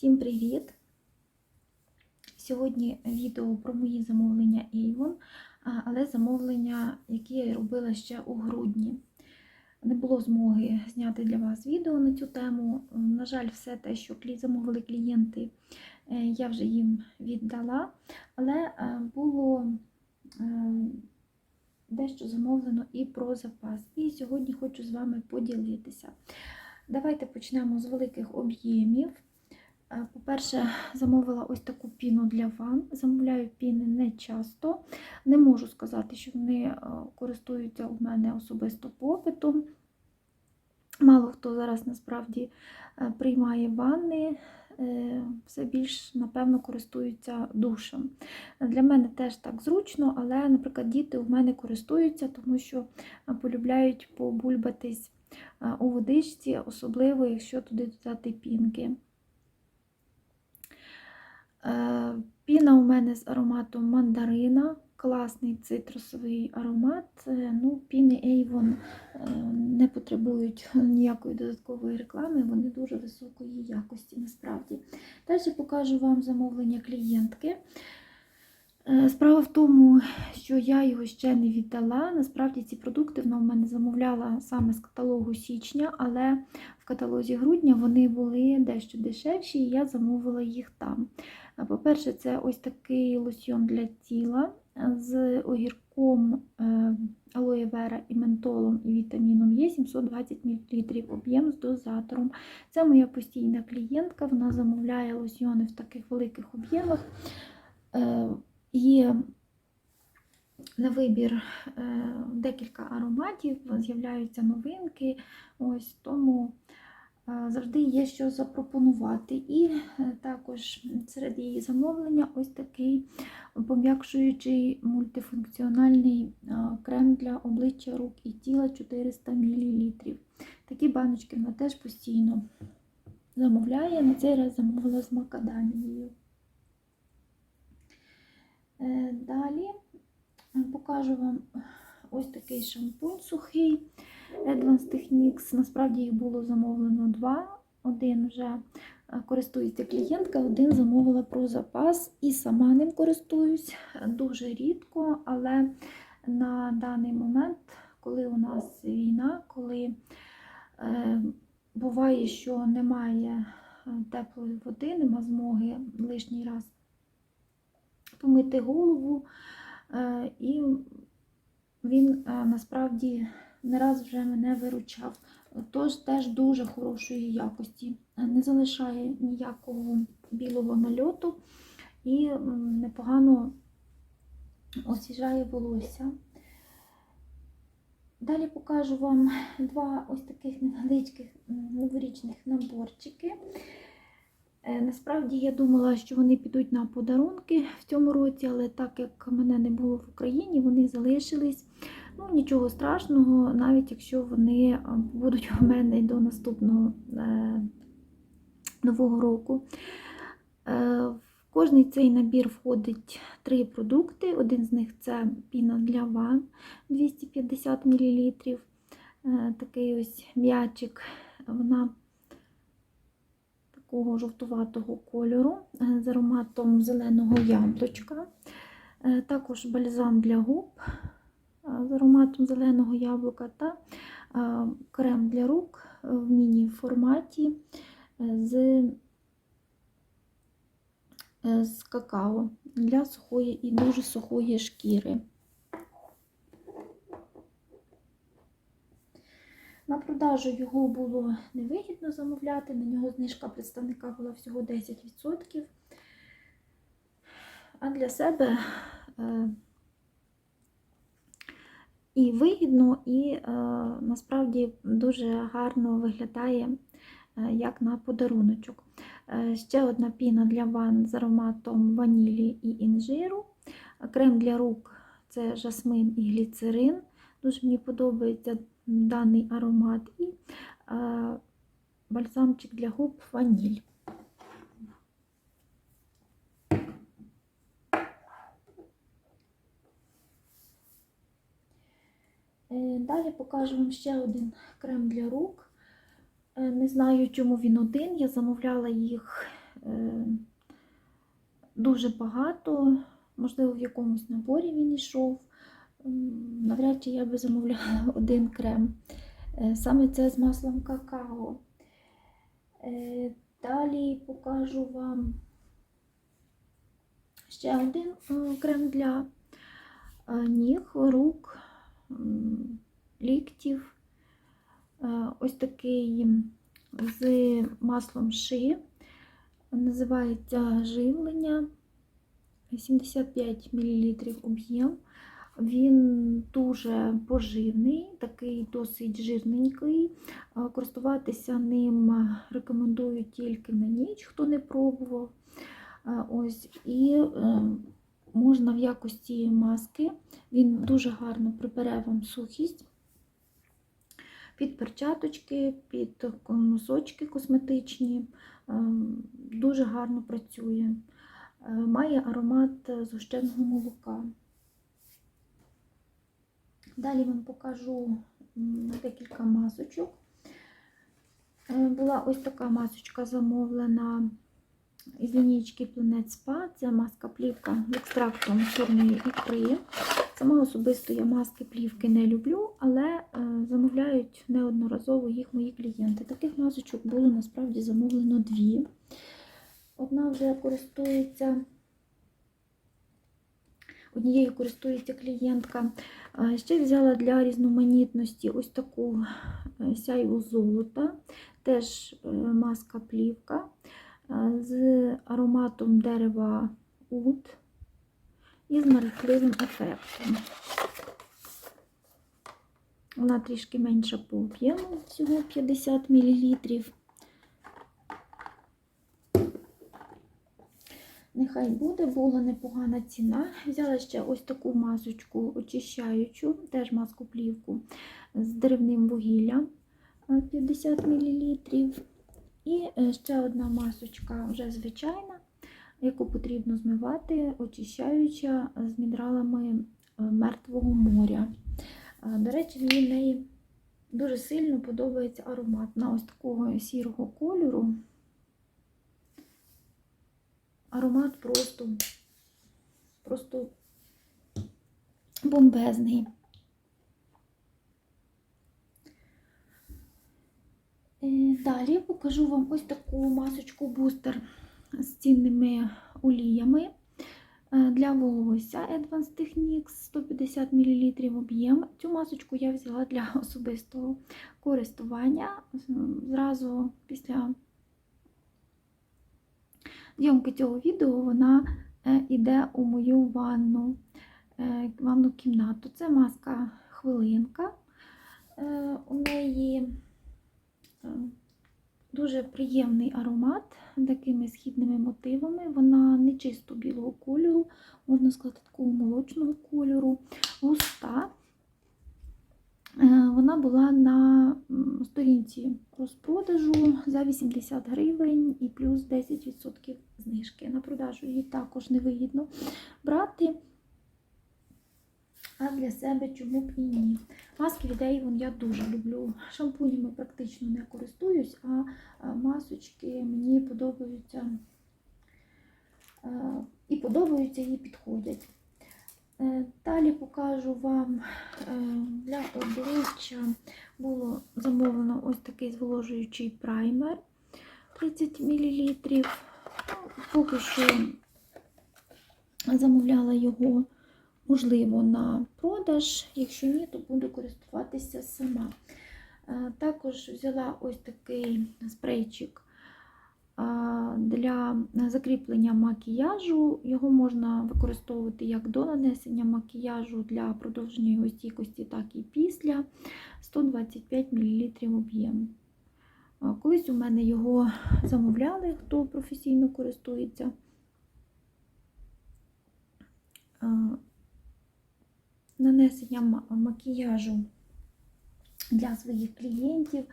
Всім привіт! Сьогодні відео про мої замовлення Avon, але замовлення, які я робила ще у грудні. Не було змоги зняти для вас відео на цю тему. На жаль, все те, що замовили клієнти, е, я вже їм віддала, але е, було е, дещо замовлено і про запас. І сьогодні хочу з вами поділитися. Давайте почнемо з великих об'ємів. Е, По-перше, замовила ось таку піну для ванн. Замовляю піни не часто. Не можу сказати, що вони е, користуються у мене особисто попитом. Мало хто зараз насправді е, приймає ванни, все більш, напевно, користуються душем. Для мене теж так зручно, але, наприклад, діти у мене користуються, тому що полюбляють побульбатись у водичці, особливо, якщо туди додати пінки. Е, Піна у мене з ароматом мандарина, класний цитрусовий аромат. Е, Ну, Піни Avon е, не потребують ніякої додаткової реклами, вони дуже високої якості насправді. Далі покажу вам замовлення клієнтки. Справа в тому, що я його ще не віддала. Насправді ці продукти вона в мене замовляла саме з каталогу січня, але в каталозі грудня вони були дещо дешевші, і я замовила їх там. По-перше, це ось такий лосьйон для тіла з огірком, е, алоє вера і ментолом і вітаміном Е 720 мл, об'єм з дозатором. Це моя постійна клієнтка, вона замовляє лосьйони в таких великих об'ємах. Е, Є на вибір е, декілька ароматів, з'являються новинки, ось тому завжди є що запропонувати. І е, також серед її замовлення ось такий пом'якшуючий мультифункціональний е, крем для обличчя рук і тіла 400 мл. Такі баночки вона теж постійно замовляє. На цей раз замовила з макадамією. Е, Далі е, покажу вам ось такий шампунь сухий Advanced Techniques. Насправді їх було замовлено два. Один вже е, користується клієнтка, один замовила про запас і сама ним користуюсь дуже рідко, але на даний момент, коли у нас війна, коли е, буває, що немає е, теплої води, нема змоги лишній раз помити голову, е, і він е, насправді не раз вже мене виручав. Тож теж дуже хорошої якості. Не залишає ніякого білого нальоту і непогано освіжає волосся. Далі покажу вам два ось таких невеличких новорічних наборчики. Е, Насправді я думала, що вони підуть на подарунки в цьому році, але так як мене не було в Україні, вони залишились. Ну, нічого страшного, навіть якщо вони будуть у мене до наступного е, нового року. Е, в кожний цей набір входить три продукти. Один з них це піна для ванн 250 мл. Е, такий ось м'ячик. Вона такого жовтуватого кольору е, з ароматом зеленого яблучка. Е, Також бальзам для губ е, з ароматом зеленого яблука та крем для рук в міні-форматі з, з какао для сухої і дуже сухої шкіри. На продажу його було невигідно замовляти, на нього знижка представника була всього 10%. А для себе е, і вигідно, і е, насправді дуже гарно виглядає е, як на подаруночок. Ще одна піна для ванн з ароматом ванілі і інжиру. Крем для рук це жасмин і гліцерин. Дуже мені подобається даний аромат. І е, бальзамчик для губ ваніль. Е, Далі покажу вам ще один крем для рук. Е, Не знаю, чому він один. Я замовляла їх дуже багато, можливо, в якомусь наборі він йшов. Навряд чи я би замовляла один крем. Е, Саме це з маслом какао. Е, Далі покажу вам ще один е, крем для ніг, рук, ліктів. Ось такий з маслом ши. Називається живлення. 75 мл об'єм. Він дуже поживний, такий досить жирненький. Е, Користуватися ним рекомендую тільки на ніч, хто не пробував. Е, Ось, і е, можна в якості маски. Він дуже гарно прибере вам сухість під перчаточки, під носочки косметичні. Дуже гарно працює. Має аромат згущеного молока. Далі вам покажу декілька масочок. Е, Була ось така масочка замовлена із лінійки Planet Spa. Це маска плівка з екстрактом чорної ікри. Сама особисто я маски плівки не люблю, але е, замовляють неодноразово їх мої клієнти. Таких масочок було насправді замовлено дві. Одна вже користується, однією користується клієнтка. Ще взяла для різноманітності ось таку е, сяйву золота, теж е, маска плівка е, з ароматом дерева уд і з мерехтливим ефектом. Вона трішки менша по об'єму, всього 50 мл. Нехай буде, була непогана ціна. Взяла ще ось таку масочку очищаючу, теж маску плівку з деревним вугіллям е, 50 мл. І е, ще одна масочка вже звичайна, яку потрібно змивати, очищаюча з мінералами е, мертвого моря. Е, До речі, мені неї дуже сильно подобається аромат. Вона ось такого сірого кольору. Аромат просто, просто бомбезний. Е, Далі покажу вам ось таку масочку бустер з цінними оліями е, для волосся Advanced Techniques 150 мл об'єм. Цю масочку я взяла для особистого користування. Зразу після зйомки цього відео вона йде у мою ванну, е, ванну кімнату. Це маска хвилинка. Е, У неї е, дуже приємний аромат такими східними мотивами. Вона не чисто білого кольору, можна сказати, такого молочного кольору, густа. Е, Вона була на сторінці розпродажу за 80 гривень і плюс 10% знижки. На продажу її також не вигідно брати. А для себе чому б і ні. Маски від Avon я дуже люблю. Шампунями практично не користуюсь, а а масочки мені подобаються е, і подобаються, і підходять. Е, Далі покажу вам е, для обличчя було замовлено ось такий зволожуючий праймер 30 мл. Поки що замовляла його, можливо, на продаж. Якщо ні, то буду користуватися сама. Е, Також взяла ось такий спрейчик для закріплення макіяжу. Його можна використовувати як до нанесення макіяжу для продовження його стійкості, так і після 125 мл об'єм. Колись у мене його замовляли, хто професійно користується. Нанесення макіяжу для своїх клієнтів.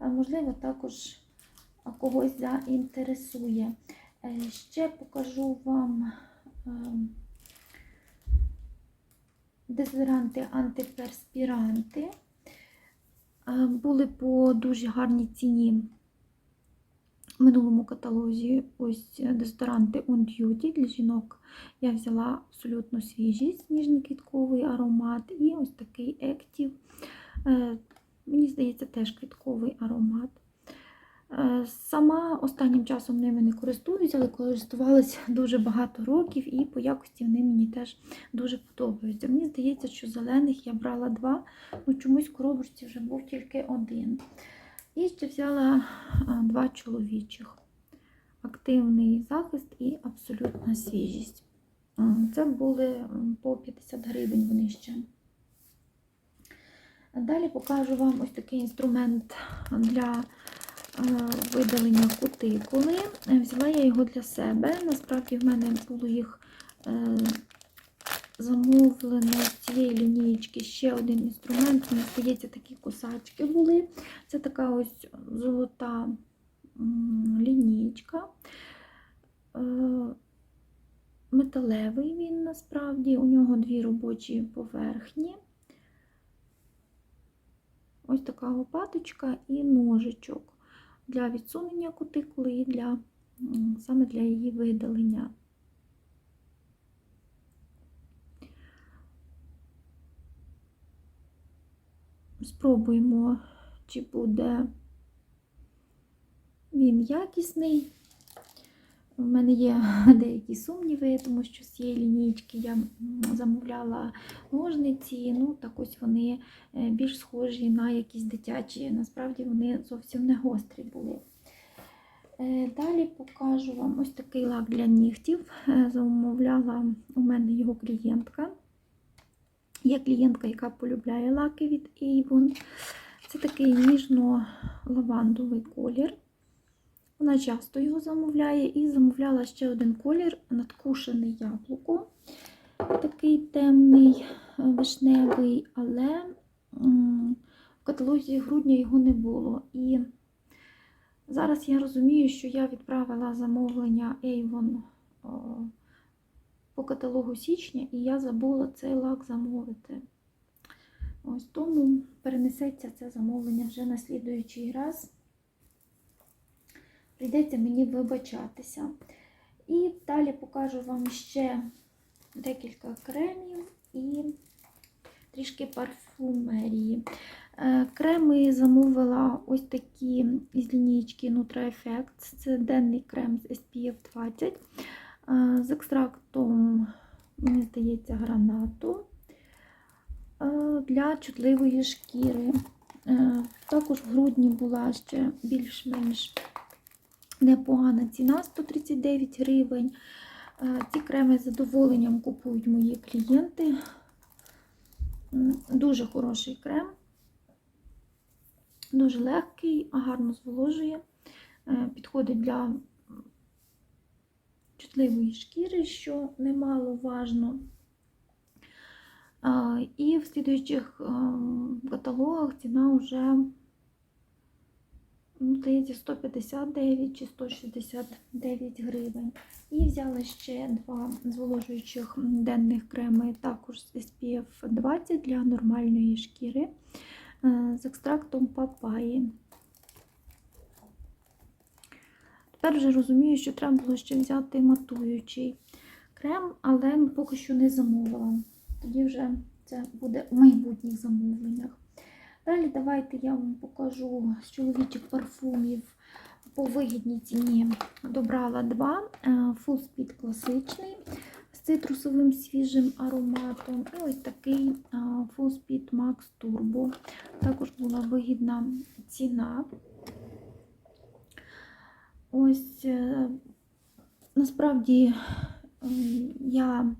Можливо, також когось заінтересує. Е, Ще покажу вам е, дезодоранти антиперспіранти. Е, Були по дуже гарній ціні в минулому каталозі ось дезодоранти On Duty для жінок. Я взяла абсолютно свіжий сніжний квітковий аромат і ось такий Active. Е, Мені здається, теж квітковий аромат. Е, Сама останнім часом ними не користуюся, але користувалася дуже багато років, і по якості вони мені теж дуже подобаються. Мені здається, що зелених я брала два, ну чомусь коробочці вже був тільки один. І ще взяла два чоловічих. Активний захист і абсолютна свіжість. Це були по 50 гривень вони ще. Далі покажу вам ось такий інструмент для е, видалення кутикули. Е, Взяла я його для себе. Насправді в мене було їх е, замовлено з цієї лінієчки ще один інструмент. Мені здається, такі косачки були. Це така ось золота лінієчка. Е, Металевий він насправді, у нього дві робочі поверхні. Ось така лопаточка і ножичок для відсунення кутикули і для, саме для її видалення. Спробуємо, чи буде він якісний. У мене є деякі сумніви, тому що з цієї лінійки я замовляла ножниці. Ну, так ось вони е, більш схожі на якісь дитячі. Насправді вони зовсім не гострі були. Е, Далі покажу вам ось такий лак для нігтів. Е, Замовляла у мене його клієнтка. Є клієнтка, яка полюбляє лаки від Avon. Це такий ніжно-лавандовий колір. Вона часто його замовляє і замовляла ще один колір надкушене яблуко. Такий темний е, вишневий, але в каталозі грудня його не було. І зараз я розумію, що я відправила замовлення Avon по каталогу січня, і я забула цей лак замовити. Ось тому перенесеться це замовлення вже на слідуючий раз. Прийдеться мені вибачатися. І далі покажу вам ще декілька кремів і трішки парфумерії. Е, Креми замовила ось такі із лінійки Nutra Effects. Це денний крем з SPF 20 е, з екстрактом, мені здається, гранату е, для чутливої шкіри. Також в грудні була ще більш-менш непогана ціна 139 гривень. Е, Ці креми з задоволенням купують мої клієнти. Дуже хороший крем, дуже легкий, гарно зволожує, Е, підходить для чутливої шкіри, що немало важно. І в слідуючих ем, каталогах ціна вже ну, здається, 159 чи 169 гривень. І взяла ще два зволожуючих денних креми, також SPF 20 для нормальної шкіри е, з екстрактом папаї. Тепер вже розумію, що треба було ще взяти матуючий крем, але ну, поки що не замовила. Тоді вже це буде в майбутніх замовленнях. Далі давайте я вам покажу з чоловічих парфумів по вигідній ціні. Добрала два. Е, Full Speed класичний з цитрусовим свіжим ароматом. І ось такий е, Full Speed Max Turbo. Також була вигідна ціна. Ось е, насправді е, я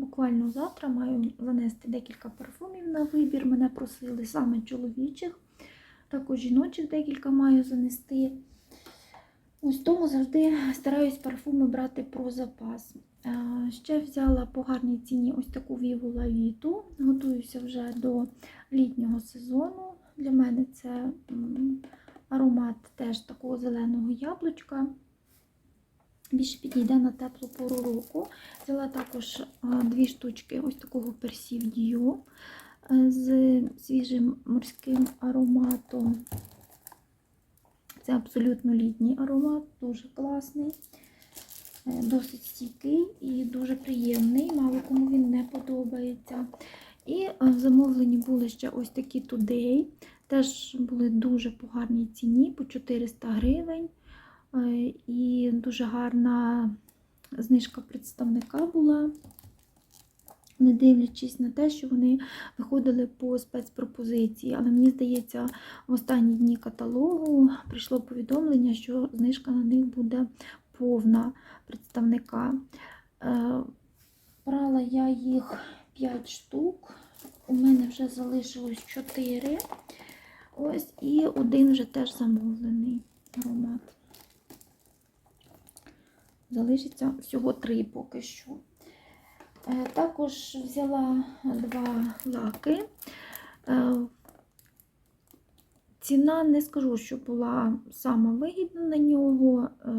буквально завтра маю занести декілька парфумів на вибір. Мене просили саме чоловічих, також жіночих декілька маю занести. Ось тому завжди стараюсь парфуми брати про запас. Е, Ще взяла по гарній ціні ось таку віву лавіту. Готуюся вже до літнього сезону. Для мене це аромат теж такого зеленого яблучка. Більше підійде на теплу пору року. Взяла також дві штучки ось такого персів дію з свіжим морським ароматом. Це абсолютно літній аромат, дуже класний, е, досить стійкий і дуже приємний. Мало кому він не подобається. І е, в замовленні були ще ось такі Today. Теж були дуже по гарній ціні, по 400 гривень. Е, І дуже гарна знижка представника була, не дивлячись на те, що вони виходили по спецпропозиції. Але мені здається, в останні дні каталогу прийшло повідомлення, що знижка на них буде повна представника. Е, Брала я їх 5 штук. У мене вже залишилось 4. Ось, і один вже теж замовлений аромат. Залишиться всього три поки що. Е, Також взяла два лаки. Е, Ціна не скажу, що була сама вигідна на нього, е,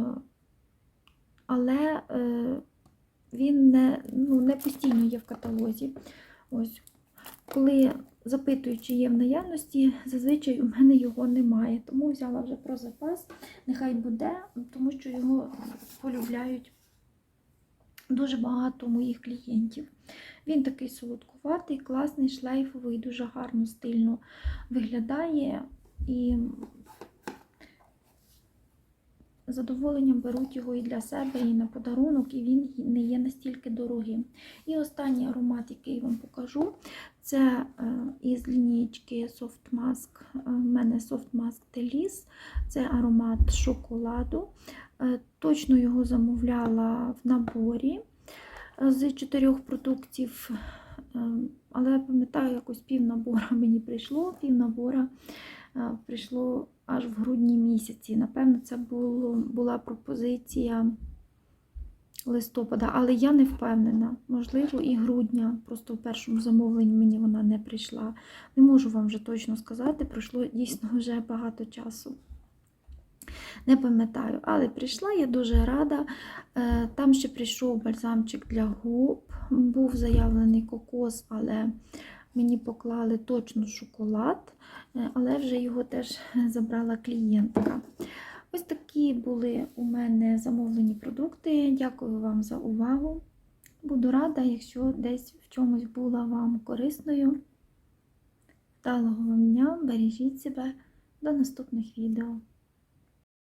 але він не, ну, не постійно є в каталозі. Ось. Коли запитую, чи є в наявності, зазвичай у мене його немає. Тому взяла вже про запас. Нехай буде, тому що його полюбляють дуже багато моїх клієнтів. Він такий солодкуватий, класний, шлейфовий, дуже гарно, стильно виглядає і задоволенням беруть його і для себе, і на подарунок, і він не є настільки дорогим. І останній аромат, який вам покажу, це е, із лінійки Soft Mask. Е, У мене Soft Mask Delis. Це аромат шоколаду. Е, Точно його замовляла в наборі е, з чотирьох продуктів. Е, Але пам'ятаю, якось пів набора мені прийшло, пів набора е, прийшло аж в грудні місяці. Напевно, це було, була пропозиція листопада, але я не впевнена. Можливо, і грудня. Просто в першому замовленні мені вона не прийшла. Не можу вам вже точно сказати, пройшло дійсно вже багато часу. Не пам'ятаю, але прийшла, я дуже рада. Е, Там ще прийшов бальзамчик для губ, був заявлений кокос, але мені поклали точно шоколад, е, але вже його теж забрала клієнтка. Ось такі були у мене замовлені продукти. Дякую вам за увагу. Буду рада, якщо десь в чомусь була вам корисною. Вдалого вам дня, бережіть себе. До наступних відео.